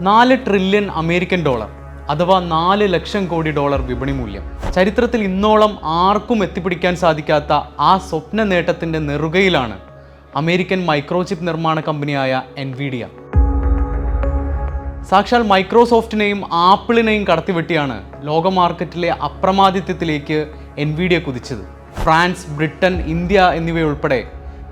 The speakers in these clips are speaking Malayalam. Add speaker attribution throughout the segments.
Speaker 1: നാല് ട്രില്യൺ അമേരിക്കൻ ഡോളർ അഥവാ നാല് ലക്ഷം കോടി ഡോളർ വിപണി മൂല്യം. ചരിത്രത്തിൽ ഇന്നോളം ആർക്കും എത്തിപ്പിടിക്കാൻ സാധിക്കാത്ത ആ സ്വപ്ന നേട്ടത്തിന്റെ നെറുകയിലാണ് അമേരിക്കൻ മൈക്രോചിപ്പ് നിർമ്മാണ കമ്പനിയായ എൻവിഡിയ സാക്ഷാൽ മൈക്രോസോഫ്റ്റിനെയും ആപ്പിളിനെയും കടത്തിവെട്ടിയാണ് ലോക മാർക്കറ്റിലെ അപ്രമാദിത്യത്തിലേക്ക് എൻവിഡിയ കുതിച്ചത്. ഫ്രാൻസ് ബ്രിട്ടൻ ഇന്ത്യ എന്നിവയുൾപ്പെടെ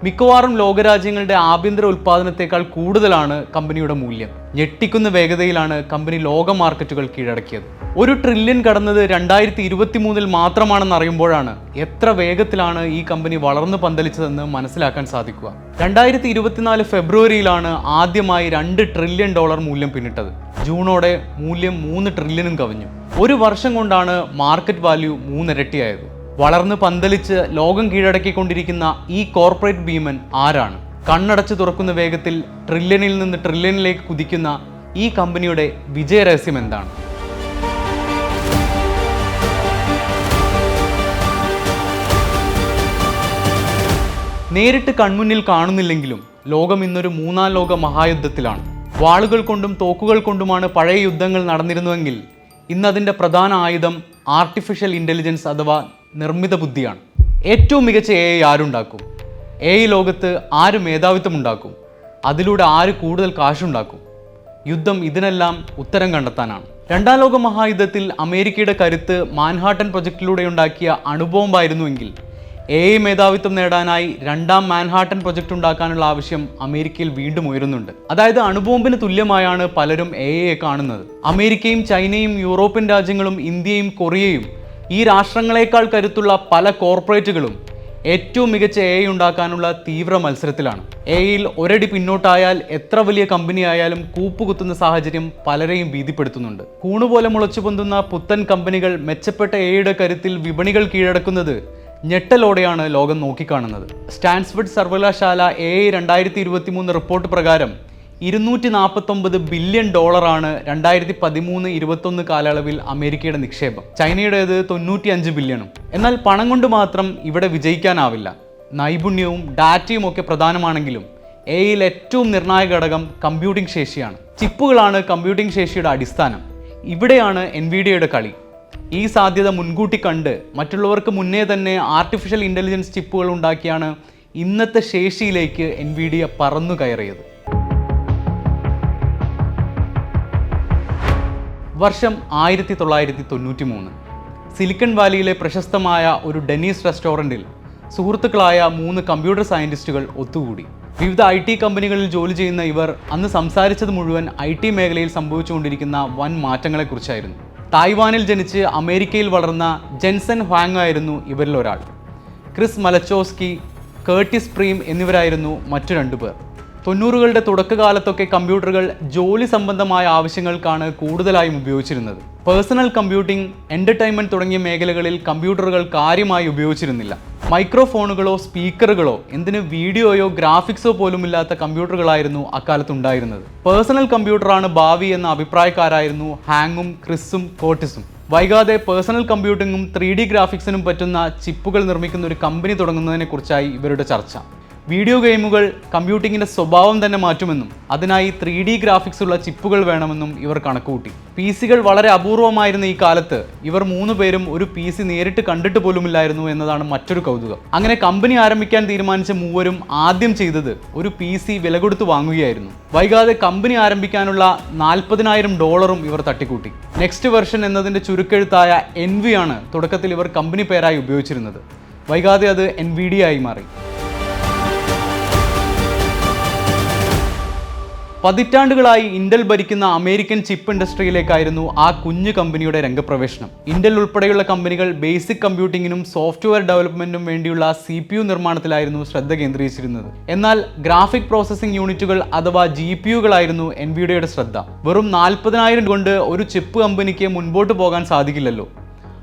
Speaker 1: മിക്കവാറും ലോകരാജ്യങ്ങളുടെ ആഭ്യന്തര ഉൽപ്പാദനത്തെക്കാൾ കൂടുതലാണ് കമ്പനിയുടെ മൂല്യം. ഞെട്ടിക്കുന്ന വേഗതയിലാണ് കമ്പനി ലോക മാർക്കറ്റുകൾ കീഴടക്കിയത്. ഒരു ട്രില്യൺ കടന്നത് രണ്ടായിരത്തി ഇരുപത്തി മൂന്നിൽ മാത്രമാണെന്ന് അറിയുമ്പോഴാണ് എത്ര വേഗത്തിലാണ് ഈ കമ്പനി വളർന്നു പന്തലിച്ചതെന്ന് മനസ്സിലാക്കാൻ സാധിക്കുക. രണ്ടായിരത്തി ഇരുപത്തിനാല് ഫെബ്രുവരിയിലാണ് ആദ്യമായി രണ്ട് ട്രില്യൺ ഡോളർ മൂല്യം പിന്നിട്ടത്. ജൂണോടെ മൂല്യം മൂന്ന് ട്രില്യനും കവിഞ്ഞു. ഒരു വർഷം കൊണ്ടാണ് മാർക്കറ്റ് വാല്യൂ മൂന്നിരട്ടിയായത്. വളർന്ന് പന്തലിച്ച് ലോകം കീഴടക്കിക്കൊണ്ടിരിക്കുന്ന ഈ കോർപ്പറേറ്റ് ഭീമൻ ആരാണ്? കണ്ണടച്ച് തുറക്കുന്ന വേഗത്തിൽ ട്രില്യണിൽ നിന്ന് ട്രില്യണിലേക്ക് കുതിക്കുന്ന ഈ കമ്പനിയുടെ വിജയരഹസ്യം എന്താണ്? നേരിട്ട് കൺമുന്നിൽ കാണുന്നില്ലെങ്കിലും ലോകം ഇന്നൊരു മൂന്നാം ലോക മഹായുദ്ധത്തിലാണ്. വാളുകൾ കൊണ്ടും തോക്കുകൾ കൊണ്ടുമാണ് പഴയ യുദ്ധങ്ങൾ നടന്നിരുന്നുവെങ്കിൽ ഇന്ന് അതിന്റെ പ്രധാന ആയുധം ആർട്ടിഫിഷ്യൽ ഇന്റലിജൻസ് അഥവാ നിർമ്മിത ബുദ്ധിയാണ്. ഏറ്റവും മികച്ച എ ആരുണ്ടാക്കും? എ ഐ ലോകത്ത് ആര് മേധാവിത്വം ഉണ്ടാക്കും അതിലൂടെ ആര് കൂടുതൽ കാശുണ്ടാക്കും? യുദ്ധം ഇതിനെല്ലാം ഉത്തരം കണ്ടെത്താനാണ്. രണ്ടാം ലോക മഹായുദ്ധത്തിൽ അമേരിക്കയുടെ കരുത്ത് മാൻഹാട്ടൻ പ്രൊജക്റ്റിലൂടെ ഉണ്ടാക്കിയ അണുബോംബായിരുന്നുവെങ്കിൽ എ ഐ മേധാവിത്വം നേടാനായി രണ്ടാം മാൻഹാട്ടൻ പ്രൊജക്റ്റ് ഉണ്ടാക്കാനുള്ള ആവശ്യം അമേരിക്കയിൽ വീണ്ടും ഉയരുന്നുണ്ട്. അതായത് അണുബോംബിന് തുല്യമായാണ് പലരും എ ഐയെ കാണുന്നത്. അമേരിക്കയും ചൈനയും യൂറോപ്യൻ രാജ്യങ്ങളും ഇന്ത്യയും കൊറിയയും ഈ രാഷ്ട്രങ്ങളെക്കാൾ കരുത്തുള്ള പല കോർപ്പറേറ്റുകളും ഏറ്റവും മികച്ച എ ഉണ്ടാക്കാനുള്ള തീവ്ര മത്സരത്തിലാണ്. എ ഐയിൽ ഒരടി പിന്നോട്ടായാൽ എത്ര വലിയ കമ്പനി ആയാലും കൂപ്പുകുത്തുന്ന സാഹചര്യം പലരെയും ഭീതിപ്പെടുത്തുന്നുണ്ട്. കൂണുപോലെ മുളച്ചു പൊന്തുന്ന പുത്തൻ കമ്പനികൾ മെച്ചപ്പെട്ട എയുടെ കരുത്തിൽ വിപണികൾ കീഴടക്കുന്നത് ഞെട്ടലോടെയാണ് ലോകം നോക്കിക്കാണുന്നത്. സ്റ്റാൻസ്ഫർഡ് സർവകലാശാല എ രണ്ടായിരത്തി ഇരുപത്തി മൂന്ന് റിപ്പോർട്ട് പ്രകാരം ഇരുന്നൂറ്റി നാൽപ്പത്തൊമ്പത് ബില്യൺ ഡോളറാണ് രണ്ടായിരത്തി പതിമൂന്ന് ഇരുപത്തൊന്ന് കാലയളവിൽ അമേരിക്കയുടെ നിക്ഷേപം. ചൈനയുടേത് തൊണ്ണൂറ്റി അഞ്ച് ബില്യണും. എന്നാൽ പണം കൊണ്ട് മാത്രം ഇവിടെ വിജയിക്കാനാവില്ല. നൈപുണ്യവും ഡാറ്റയും ഒക്കെ പ്രധാനമാണെങ്കിലും എ യിൽ ഏറ്റവും നിർണായക ഘടകം കമ്പ്യൂട്ടിംഗ് ശേഷിയാണ്. ചിപ്പുകളാണ് കമ്പ്യൂട്ടിംഗ് ശേഷിയുടെ അടിസ്ഥാനം. ഇവിടെയാണ് എൻവിഡിയയുടെ കളി. ഈ സാധ്യത മുൻകൂട്ടി കണ്ട് മറ്റുള്ളവർക്ക് മുന്നേ തന്നെ ആർട്ടിഫിഷ്യൽ ഇന്റലിജൻസ് ചിപ്പുകൾ ഉണ്ടാക്കിയാണ് ഇന്നത്തെ ശേഷിയിലേക്ക് എൻവിഡിയ പറന്നു കയറിയത്. വർഷം ആയിരത്തി തൊള്ളായിരത്തി തൊണ്ണൂറ്റി മൂന്ന് സിലിക്കൺ വാലിയിലെ പ്രശസ്തമായ ഒരു ഡെനീസ് റെസ്റ്റോറന്റിൽ സുഹൃത്തുക്കളായ മൂന്ന് കമ്പ്യൂട്ടർ സയന്റിസ്റ്റുകൾ ഒത്തുകൂടി. വിവിധ ഐ ടി കമ്പനികളിൽ ജോലി ചെയ്യുന്ന ഇവർ അന്ന് സംസാരിച്ചത് മുഴുവൻ ഐ ടി മേഖലയിൽ സംഭവിച്ചുകൊണ്ടിരിക്കുന്ന വൻ മാറ്റങ്ങളെക്കുറിച്ചായിരുന്നു. തായ്വാനിൽ ജനിച്ച് അമേരിക്കയിൽ വളർന്ന ജെൻസൺ ഹ്വാങ് ആയിരുന്നു ഇവരിൽ ഒരാൾ ക്രിസ് മലച്ചോസ്കി കേർട്ടിസ് പ്രീം എന്നിവരായിരുന്നു മറ്റു രണ്ടുപേർ. തൊണ്ണൂറുകളുടെ തുടക്കകാലത്തൊക്കെ കമ്പ്യൂട്ടറുകൾ ജോലി സംബന്ധമായ ആവശ്യങ്ങൾക്കാണ് കൂടുതലായും ഉപയോഗിച്ചിരുന്നത്. പേഴ്സണൽ കമ്പ്യൂട്ടിംഗ് എന്റർടൈൻമെന്റ് തുടങ്ങിയ മേഖലകളിൽ കമ്പ്യൂട്ടറുകൾ കാര്യമായി ഉപയോഗിച്ചിരുന്നില്ല. മൈക്രോഫോണുകളോ സ്പീക്കറുകളോ എന്തിന് വീഡിയോയോ ഗ്രാഫിക്സോ പോലുമില്ലാത്ത കമ്പ്യൂട്ടറുകളായിരുന്നു അക്കാലത്ത് ഉണ്ടായിരുന്നത് പേഴ്സണൽ കമ്പ്യൂട്ടറാണ് ഭാവി എന്ന അഭിപ്രായക്കാരായിരുന്നു ഹാങ്ങും ക്രിസും കോട്ടിസും. വൈകാതെ പേഴ്സണൽ കമ്പ്യൂട്ടിങ്ങും ത്രീ ഡി ഗ്രാഫിക്സിനും പറ്റുന്ന ചിപ്പുകൾ നിർമ്മിക്കുന്ന ഒരു കമ്പനി തുടങ്ങുന്നതിനെക്കുറിച്ചായി ഇവരുടെ ചർച്ച. വീഡിയോ ഗെയിമുകൾ കമ്പ്യൂട്ടിങ്ങിന്റെ സ്വഭാവം തന്നെ മാറ്റുമെന്നും അതിനായി ത്രീ ഡി ഗ്രാഫിക്സ് ഉള്ള ചിപ്പുകൾ വേണമെന്നും ഇവർ കണക്കുകൂട്ടി. പി സികൾ വളരെ അപൂർവമായിരുന്ന ഈ കാലത്ത് ഇവർ മൂന്ന് പേരും ഒരു പി സി നേരിട്ട് കണ്ടിട്ട് പോലുമില്ലായിരുന്നു എന്നതാണ് മറ്റൊരു കൗതുകം. അങ്ങനെ കമ്പനി ആരംഭിക്കാൻ തീരുമാനിച്ച മൂവരും ആദ്യം ചെയ്തത് ഒരു പി സി വില കൊടുത്ത് വാങ്ങുകയായിരുന്നു. വൈകാതെ കമ്പനി ആരംഭിക്കാനുള്ള നാൽപ്പതിനായിരം ഡോളറും ഇവർ തട്ടിക്കൂട്ടി. നെക്സ്റ്റ് വെർഷൻ എന്നതിന്റെ ചുരുക്കെഴുത്തായ എൻ വി ആണ് തുടക്കത്തിൽ ഇവർ കമ്പനി പേരായി ഉപയോഗിച്ചിരുന്നത്. വൈകാതെ അത് എൻ വി ഡി ആയി മാറി. പതിറ്റാണ്ടുകളായി ഇന്റൽ ഭരിക്കുന്ന അമേരിക്കൻ ചിപ്പ് ഇൻഡസ്ട്രിയിലേക്കായിരുന്നു ആ കുഞ്ഞു കമ്പനിയുടെ രംഗപ്രവേശനം. ഇന്റൽ ഉൾപ്പെടെയുള്ള കമ്പനികൾ ബേസിക് കമ്പ്യൂട്ടിങ്ങിനും സോഫ്റ്റ്വെയർ ഡെവലപ്മെന്റിനും വേണ്ടിയുള്ള സി പി യു നിർമ്മാണത്തിലായിരുന്നു ശ്രദ്ധ കേന്ദ്രീകരിച്ചിരുന്നത്. എന്നാൽ ഗ്രാഫിക് പ്രോസസ്സിംഗ് യൂണിറ്റുകൾ അഥവാ ജി പി യുകളായിരുന്നു ശ്രദ്ധ. വെറും നാൽപ്പതിനായിരം കൊണ്ട് ഒരു ചിപ്പ് കമ്പനിക്ക് മുൻപോട്ട് പോകാൻ സാധിക്കില്ലല്ലോ.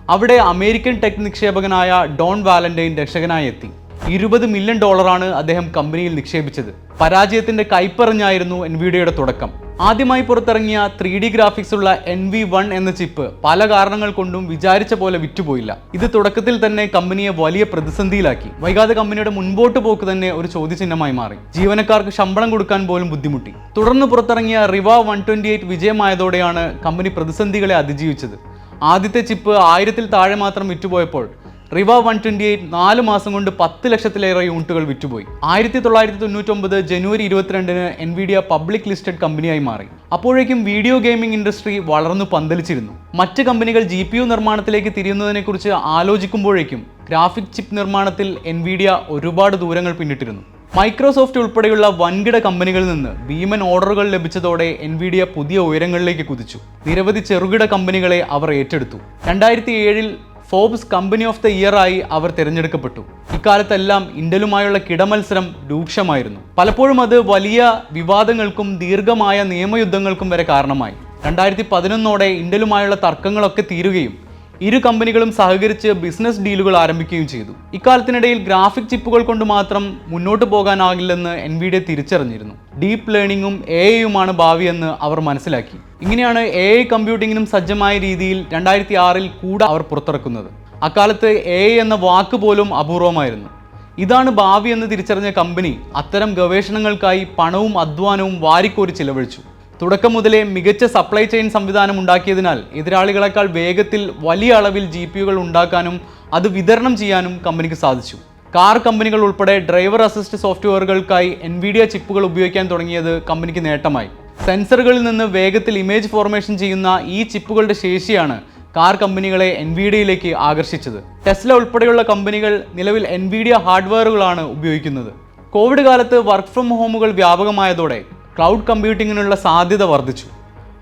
Speaker 1: അവിടെ അമേരിക്കൻ ടെക് നിക്ഷേപകനായ ഡോൺ വാലന്റൈൻ രക്ഷകനായി എത്തി. ഇരുപത് മില്യൺ ഡോളറാണ് അദ്ദേഹം കമ്പനിയിൽ നിക്ഷേപിച്ചത്. പരാജയത്തിന്റെ കൈപ്പറഞ്ഞായിരുന്നു എൻവിഡിയയുടെ തുടക്കം. ആദ്യമായി പുറത്തിറങ്ങിയ ത്രീ ഡി ഗ്രാഫിക്സ് ഉള്ള എൻ വി വൺ എന്ന ചിപ്പ് പല കാരണങ്ങൾ കൊണ്ടും വിചാരിച്ച പോലെ വിറ്റുപോയില്ല. ഇത് തുടക്കത്തിൽ തന്നെ കമ്പനിയെ വലിയ പ്രതിസന്ധിയിലാക്കി. വൈകാതെ കമ്പനിയുടെ മുൻപോട്ട് പോക്ക് തന്നെ ഒരു ചോദ്യചിഹ്നമായി മാറി. ജീവനക്കാർക്ക് ശമ്പളം കൊടുക്കാൻ പോലും ബുദ്ധിമുട്ടി. തുടർന്ന് പുറത്തിറങ്ങിയ റിവ വൺ ട്വന്റി എയ്റ്റ് വിജയമായതോടെയാണ് കമ്പനി പ്രതിസന്ധികളെ അതിജീവിച്ചത്. ആദ്യത്തെ ചിപ്പ് ആയിരത്തിൽ താഴെ മാത്രം വിറ്റുപോയപ്പോൾ റിവ വൺ ട്വന്റി എയ്റ്റ് നാല് മാസം കൊണ്ട് പത്ത് ലക്ഷത്തിലേറെ യൂണിറ്റുകൾ വിറ്റുപോയി. ആയിരത്തി തൊള്ളായിരത്തി തൊണ്ണൂറ്റൊമ്പത് ജനുവരി ഇരുപത്തിരണ്ടിന് എൻവിഡിയ പബ്ലിക് ലിസ്റ്റഡ് കമ്പനിയായി മാറി. അപ്പോഴേക്കും വീഡിയോ ഗെയിമിംഗ് ഇൻഡസ്ട്രി വളർന്നു പന്തലിച്ചിരുന്നു. മറ്റ് കമ്പനികൾ ജി പി യു നിർമ്മാണത്തിലേക്ക് തിരിയുന്നതിനെക്കുറിച്ച് ആലോചിക്കുമ്പോഴേക്കും ഗ്രാഫിക് ചിപ്പ് നിർമ്മാണത്തിൽ എൻവിഡിയ ഒരുപാട് ദൂരങ്ങൾ പിന്നിട്ടിരുന്നു. മൈക്രോസോഫ്റ്റ് ഉൾപ്പെടെയുള്ള വൻകിട കമ്പനികളിൽ നിന്ന് ഭീമൻ ഓർഡറുകൾ ലഭിച്ചതോടെ എൻവിഡിയ പുതിയ ഉയരങ്ങളിലേക്ക് കുതിച്ചു. നിരവധി ചെറുകിട കമ്പനികളെ അവർ ഏറ്റെടുത്തു. രണ്ടായിരത്തി ഏഴിൽ Forbes company of the year ആയി അവർ തിരഞ്ഞെടുക്കപ്പെട്ടു. ഇക്കാലത്തെല്ലാം ഇന്റലുമായുള്ള കിടമത്സരം രൂക്ഷമായിരുന്നു. പലപ്പോഴും അത് വലിയ വിവാദങ്ങൾക്കും ദീർഘമായ നിയമയുദ്ധങ്ങൾക്കും വരെ കാരണമായി. രണ്ടായിരത്തി പതിനൊന്നോടെ ഇന്റലുമായുള്ള തർക്കങ്ങളൊക്കെ തീരുകയും ഇരു കമ്പനികളും സഹകരിച്ച് ബിസിനസ് ഡീലുകൾ ആരംഭിക്കുകയും ചെയ്തു. ഇക്കാലത്തിനിടയിൽ ഗ്രാഫിക് ചിപ്പുകൾ കൊണ്ട് മാത്രം മുന്നോട്ട് പോകാനാകില്ലെന്ന് എൻവിഡിയ തിരിച്ചറിഞ്ഞിരുന്നു. ഡീപ് ലേണിംഗും എ ഐയുമാണ് ഭാവിയെന്ന് അവർ മനസ്സിലാക്കി. ഇങ്ങനെയാണ് എ ഐ കമ്പ്യൂട്ടിങ്ങിനും സജ്ജമായ രീതിയിൽ രണ്ടായിരത്തി ആറിൽ കൂടെ അവർ പുറത്തിറക്കുന്നത്. അക്കാലത്ത് എ ഐ എന്ന വാക്ക് പോലും അപൂർവമായിരുന്നു. ഇതാണ് ഭാവി എന്ന് തിരിച്ചറിഞ്ഞ കമ്പനി അത്തരം ഗവേഷണങ്ങൾക്കായി പണവും അധ്വാനവും വാരിക്കോരി ചിലവഴിച്ചു. തുടക്കം മുതലേ മികച്ച സപ്ലൈ ചെയിൻ സംവിധാനം ഉണ്ടാക്കിയതിനാൽ എതിരാളികളെക്കാൾ വേഗത്തിൽ വലിയ അളവിൽ ജി പി യുകൾ ഉണ്ടാക്കാനും അത് വിതരണം ചെയ്യാനും കമ്പനിക്ക് സാധിച്ചു. കാർ കമ്പനികൾ ഉൾപ്പെടെ ഡ്രൈവർ അസിസ്റ്റ് സോഫ്റ്റ്വെയറുകൾക്കായി എൻവിഡിയ ചിപ്പുകൾ ഉപയോഗിക്കാൻ തുടങ്ങിയത് കമ്പനിക്ക് നേട്ടമായി. സെൻസറുകളിൽ നിന്ന് വേഗത്തിൽ ഇമേജ് ഫോർമേഷൻ ചെയ്യുന്ന ഈ ചിപ്പുകളുടെ ശേഷിയാണ് കാർ കമ്പനികളെ എൻവിഡിയയിലേക്ക് ആകർഷിച്ചത്. ടെസ്ല ഉൾപ്പെടെയുള്ള കമ്പനികൾ നിലവിൽ എൻവിഡിയ ഹാർഡ്വെയറുകളാണ് ഉപയോഗിക്കുന്നത്. കോവിഡ് കാലത്ത് വർക്ക് ഫ്രം ഹോമുകൾ വ്യാപകമായതോടെ ക്ലൗഡ് കമ്പ്യൂട്ടിങ്ങിനുള്ള സാധ്യത വർദ്ധിച്ചു.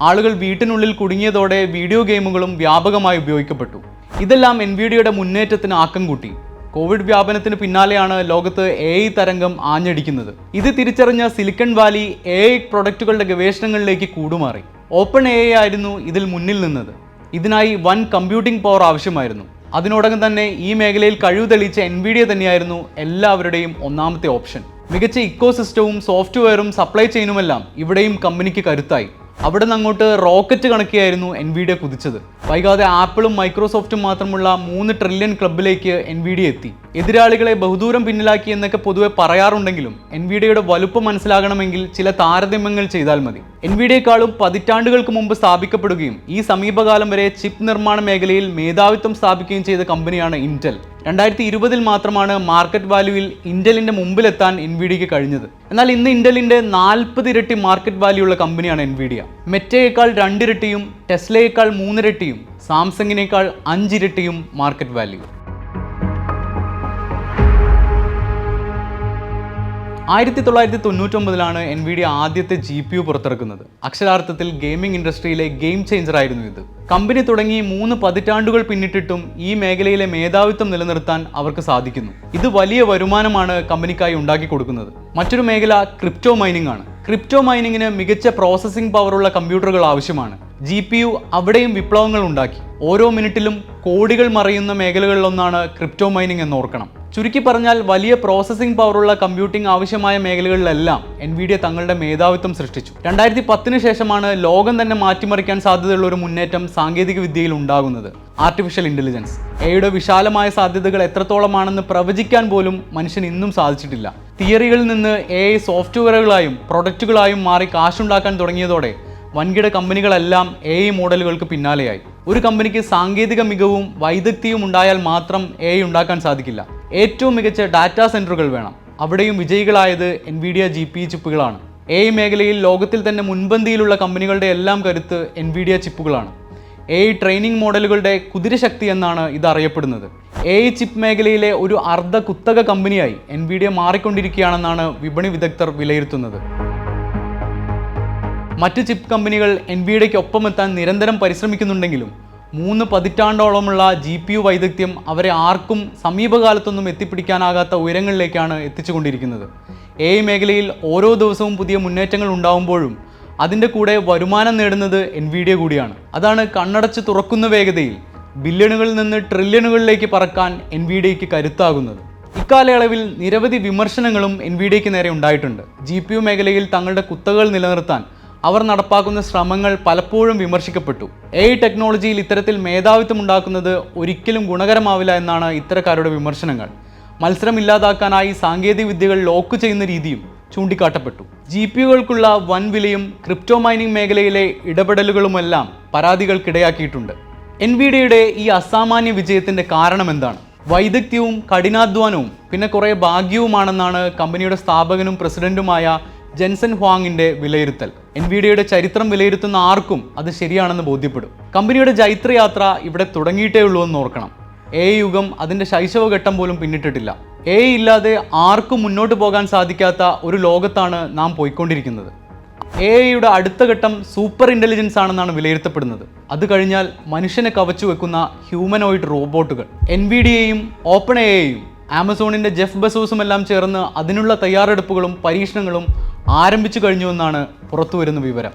Speaker 1: ആളുകൾ വീട്ടിനുള്ളിൽ കുടുങ്ങിയതോടെ വീഡിയോ ഗെയിമുകളും വ്യാപകമായി ഉപയോഗിക്കപ്പെട്ടു. ഇതെല്ലാം എൻവിഡിയുടെ മുന്നേറ്റത്തിന് ആക്കം കൂട്ടി. കോവിഡ് വ്യാപനത്തിന് പിന്നാലെയാണ് ലോകത്ത് എ ഐ തരംഗം ആഞ്ഞടിക്കുന്നത്. ഇത് തിരിച്ചറിഞ്ഞ സിലിക്കൺ വാലി എ ഐ പ്രൊഡക്റ്റുകളുടെ ഗവേഷണങ്ങളിലേക്ക് കൂടുമാറി. ഓപ്പൺ എ ഐ ആയിരുന്നു ഇതിൽ മുന്നിൽ നിന്നത്. ഇതിനായി വൻ കമ്പ്യൂട്ടിംഗ് പവർ ആവശ്യമായിരുന്നു. അതിനോടകം തന്നെ ഈ മേഖലയിൽ കഴിവ് തെളിയിച്ച എൻവിഡിയ തന്നെയായിരുന്നു എല്ലാവരുടെയും ഒന്നാമത്തെ ഓപ്ഷൻ. മികച്ച ഇക്കോ സിസ്റ്റവും സോഫ്റ്റ്വെയറും സപ്ലൈ ചെയിനുമെല്ലാം ഇവിടെയും കമ്പനിക്ക് കരുത്തായി. അവിടെ നിന്ന് അങ്ങോട്ട് റോക്കറ്റ് കണക്കിയായിരുന്നു എൻവിഡിയ കുതിച്ചത്. വൈകാതെ ആപ്പിളും മൈക്രോസോഫ്റ്റും മാത്രമുള്ള മൂന്ന് ട്രില്യൺ ക്ലബിലേക്ക് എൻവിഡിയ എത്തി. എതിരാളികളെ ബഹുദൂരം പിന്നിലാക്കി എന്നൊക്കെ പൊതുവെ പറയാറുണ്ടെങ്കിലും എൻവിഡിയയുടെ വലുപ്പം മനസ്സിലാകണമെങ്കിൽ ചില താരതമ്യങ്ങൾ ചെയ്താൽ മതി. എൻവിഡിയെക്കാളും പതിറ്റാണ്ടുകൾക്ക് മുമ്പ് സ്ഥാപിക്കപ്പെടുകയും ഈ സമീപകാലം വരെ ചിപ്പ് നിർമ്മാണ മേഖലയിൽ മേധാവിത്വം സ്ഥാപിക്കുകയും ചെയ്ത കമ്പനിയാണ് ഇന്റൽ രണ്ടായിരത്തി ഇരുപതിൽ മാത്രമാണ് മാർക്കറ്റ് വാല്യൂവിൽ ഇന്റലിന്റെ മുമ്പിലെത്താൻ എൻവിഡിയക്ക് കഴിഞ്ഞത്. എന്നാൽ ഇന്ന് ഇന്റലിന്റെ നാൽപ്പത് ഇരട്ടി മാർക്കറ്റ് വാല്യൂ ഉള്ള കമ്പനിയാണ് എൻവിഡിയ മെറ്റയേക്കാൾ രണ്ടിരട്ടിയും ടെസ്ലയേക്കാൾ മൂന്നിരട്ടിയും സാംസങ്ങിനേക്കാൾ അഞ്ചിരട്ടിയും മാർക്കറ്റ് വാല്യൂ ആയിരത്തി തൊള്ളായിരത്തി തൊണ്ണൂറ്റൊമ്പതിലാണ് ഡി ആദ്യത്തെ ജി പി യു പുറത്തിറക്കുന്നത്. അക്ഷരാർത്ഥത്തിൽ ഗെയിമിംഗ് ഇൻഡസ്ട്രിയിലെ ഗെയിം ചേഞ്ചർ ആയിരുന്നു ഇത്. കമ്പനി തുടങ്ങി മൂന്ന് പതിറ്റാണ്ടുകൾ പിന്നിട്ടിട്ടും ഈ മേഖലയിലെ മേധാവിത്വം നിലനിർത്താൻ അവർക്ക് സാധിക്കുന്നു. ഇത് വലിയ വരുമാനമാണ് കമ്പനിക്കായി ഉണ്ടാക്കി കൊടുക്കുന്നത്. മറ്റൊരു മേഖല ക്രിപ്റ്റോ മൈനിങ് ആണ്. ക്രിപ്റ്റോ മൈനിങ്ങിന് മികച്ച പ്രോസസ്സിംഗ് പവറുള്ള കമ്പ്യൂട്ടറുകൾ ആവശ്യമാണ്. ജി പി യു അവിടെയും വിപ്ലവങ്ങൾ ഉണ്ടാക്കി. ഓരോ മിനിറ്റിലും കോടികൾ മറയുന്ന മേഖലകളിലൊന്നാണ് ക്രിപ്റ്റോ മൈനിങ് എന്ന് ഓർക്കണം. ചുരുക്കി പറഞ്ഞാൽ വലിയ പ്രോസസ്സിംഗ് പവറുള്ള കമ്പ്യൂട്ടിംഗ് ആവശ്യമായ മേഖലകളിലെല്ലാം എൻവിഡിയ തങ്ങളുടെ മേധാവിത്വം സൃഷ്ടിച്ചു. രണ്ടായിരത്തി പത്തിന് ശേഷമാണ് ലോകം തന്നെ മാറ്റിമറിക്കാൻ സാധ്യതയുള്ള ഒരു മുന്നേറ്റം സാങ്കേതിക വിദ്യയിൽ ഉണ്ടാകുന്നത്. ആർട്ടിഫിഷ്യൽ ഇന്റലിജൻസ് എയുടെ വിശാലമായ സാധ്യതകൾ എത്രത്തോളമാണെന്ന് പ്രവചിക്കാൻ പോലും മനുഷ്യൻ ഇന്നും സാധിച്ചിട്ടില്ല. തിയറികളിൽ നിന്ന് എ ഐ സോഫ്റ്റ്വെയറുകളായും പ്രൊഡക്റ്റുകളായും മാറി കാശുണ്ടാക്കാൻ തുടങ്ങിയതോടെ വൻകിട കമ്പനികളെല്ലാം എ ഐ മോഡലുകൾക്ക് പിന്നാലെയായി. ഒരു കമ്പനിക്ക് സാങ്കേതിക മികവും വൈദഗ്ധ്യവും ഉണ്ടായാൽ മാത്രം എ ഐ ഉണ്ടാക്കാൻ സാധിക്കില്ല. ഏറ്റവും മികച്ച ഡാറ്റാ സെന്ററുകൾ വേണം. അവിടെയും വിജയികളായത് എൻവിഡിയ ജി പി ചിപ്പുകളാണ്. എ ഐ മേഖലയിൽ ലോകത്തിൽ തന്നെ മുൻപന്തിയിലുള്ള കമ്പനികളുടെ എല്ലാം കരുത്ത് എൻവിഡിയ ചിപ്പുകളാണ്. എ ഐ ട്രെയിനിങ് മോഡലുകളുടെ കുതിരശക്തി എന്നാണ് ഇത് അറിയപ്പെടുന്നത്. എ ഐ ചിപ്പ് മേഖലയിലെ ഒരു അർദ്ധ കുത്തക കമ്പനിയായി എൻവിഡിയ മാറിക്കൊണ്ടിരിക്കുകയാണെന്നാണ് വിപണി വിദഗ്ധർ വിലയിരുത്തുന്നത്. മറ്റ് ചിപ്പ് കമ്പനികൾ എൻവിഡിയയ്ക്ക് ഒപ്പമെത്താൻ നിരന്തരം പരിശ്രമിക്കുന്നുണ്ടെങ്കിലും മൂന്ന് പതിറ്റാണ്ടോളമുള്ള ജി പി യു വൈദഗ്ധ്യം അവരെ ആർക്കും സമീപകാലത്തൊന്നും എത്തിപ്പിടിക്കാനാകാത്ത ഉയരങ്ങളിലേക്കാണ് എത്തിച്ചുകൊണ്ടിരിക്കുന്നത്. എ ഐ മേഖലയിൽ ഓരോ ദിവസവും പുതിയ മുന്നേറ്റങ്ങൾ ഉണ്ടാവുമ്പോഴും അതിന്റെ കൂടെ വരുമാനം നേടുന്നത് എൻവിഡിയ കൂടിയാണ്. അതാണ് കണ്ണടച്ച് തുറക്കുന്ന വേഗതയിൽ ബില്യണുകളിൽ നിന്ന് ട്രില്യണുകളിലേക്ക് പറക്കാൻ എൻവിഡിയയ്ക്ക് കരുത്താകുന്നത്. ഇക്കാലയളവിൽ നിരവധി വിമർശനങ്ങളും എൻവിഡിയയ്ക്ക് നേരെ ഉണ്ടായിട്ടുണ്ട്. ജി മേഖലയിൽ തങ്ങളുടെ കുത്തകൾ നിലനിർത്താൻ അവർ നടപ്പാക്കുന്ന ശ്രമങ്ങൾ പലപ്പോഴും വിമർശിക്കപ്പെട്ടു. എ ടെക്നോളജിയിൽ ഇത്തരത്തിൽ മേധാവിത്വം ഉണ്ടാക്കുന്നത് ഒരിക്കലും ഗുണകരമാവില്ല എന്നാണ് ഇത്തരക്കാരുടെ വിമർശനങ്ങൾ. മത്സരം ഇല്ലാതാക്കാനായി സാങ്കേതിക വിദ്യകൾ ലോക്ക് ചെയ്യുന്ന രീതിയും ചൂണ്ടിക്കാട്ടപ്പെട്ടു. ജി പി യുകൾക്കുള്ള വൻ വിലയും ക്രിപ്റ്റോ മൈനിങ് മേഖലയിലെ ഇടപെടലുകളുമെല്ലാം പരാതികൾക്കിടയാക്കിയിട്ടുണ്ട്. എൻവിഡിയുടെ ഈ അസാമാന്യ വിജയത്തിന്റെ കാരണം എന്താണ്? വൈദഗ്ധ്യവും കഠിനാധ്വാനവും പിന്നെ കുറേ ഭാഗ്യവുമാണെന്നാണ് കമ്പനിയുടെ സ്ഥാപകനും പ്രസിഡന്റുമായ ജെൻസൺ ഹ്വാങ്ങിന്റെ വിലയിരുത്തൽ. എൻവിഡിയയുടെ ചരിത്രം വിലയിരുത്തുന്ന ആർക്കും അത് ശരിയാണെന്ന് ബോധ്യപ്പെടും. കമ്പനിയുടെ ജൈത്രയാത്ര ഇവിടെ തുടങ്ങിയിട്ടേ ഉള്ളൂ എന്ന് ഓർക്കണം. എ യുഗം അതിന്റെ ശൈശവഘട്ടം പോലും പിന്നിട്ടിട്ടില്ല. എ ഇല്ലാതെ ആർക്കും മുന്നോട്ട് പോകാൻ സാധിക്കാത്ത ഒരു ലോകത്താണ് നാം പോയിക്കൊണ്ടിരിക്കുന്നത്. എ ഐയുടെ അടുത്ത ഘട്ടം സൂപ്പർ ഇന്റലിജൻസ് ആണെന്നാണ് വിലയിരുത്തപ്പെടുന്നത്. അത് കഴിഞ്ഞാൽ മനുഷ്യനെ കവച്ചു വെക്കുന്ന ഹ്യൂമനോയിഡ് റോബോട്ടുകൾ. എൻ വി ഡിയെയും ഓപ്പൺ എയെയും ആമസോണിന്റെ ജെഫ് ബസോസും എല്ലാം ചേർന്ന് അതിനുള്ള തയ്യാറെടുപ്പുകളും പരീക്ഷണങ്ങളും ആരംഭിച്ചു കഴിഞ്ഞുവെന്നാണ് പുറത്തുവരുന്ന വിവരം.